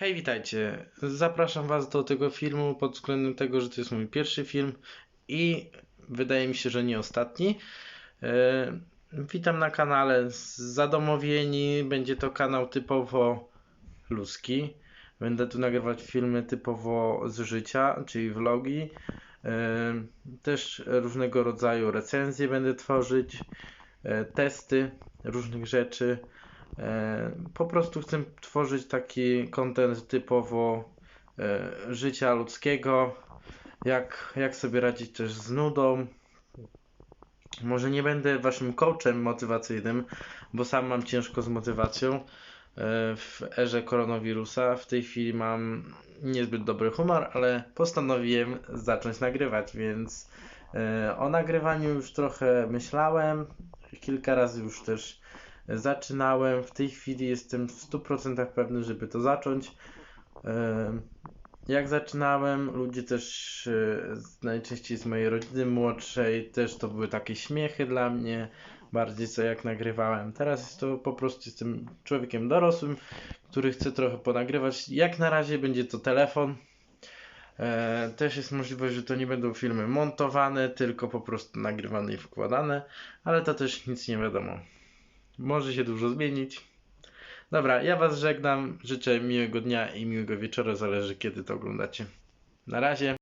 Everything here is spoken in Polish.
Hej, witajcie. Zapraszam Was do tego filmu pod względem tego, że to jest mój pierwszy film i wydaje mi się, że nie ostatni. E, witam na kanale Zadomowieni. Będzie to kanał typowo ludzki. Będę tu nagrywać filmy typowo z życia, czyli vlogi. E, też różnego rodzaju recenzje będę tworzyć, e, testy różnych rzeczy. E, Po prostu chcę tworzyć taki content typowo e, życia ludzkiego, jak, jak sobie radzić też z nudą. Może nie będę waszym coachem motywacyjnym, bo sam mam ciężko z motywacją e, w erze koronawirusa. W tej chwili mam niezbyt dobry humor, ale postanowiłem zacząć nagrywać, więc o nagrywaniu już trochę myślałem. Kilka razy już też zaczynałem. W tej chwili jestem w 100% pewny, żeby to zacząć. Jak zaczynałem, ludzie też e, najczęściej z mojej rodziny młodszej, też to były takie śmiechy dla mnie, bardziej co jak nagrywałem. Teraz jest to po prostu jestem człowiekiem dorosłym, który chce trochę ponagrywać. Jak na razie będzie to telefon. E, też jest możliwość, że to nie będą filmy montowane, tylko po prostu nagrywane i wkładane, ale to też nic nie wiadomo. Może się dużo zmienić. Dobra, ja Was żegnam. Życzę miłego dnia i miłego wieczoru, zależy kiedy to oglądacie. Na razie.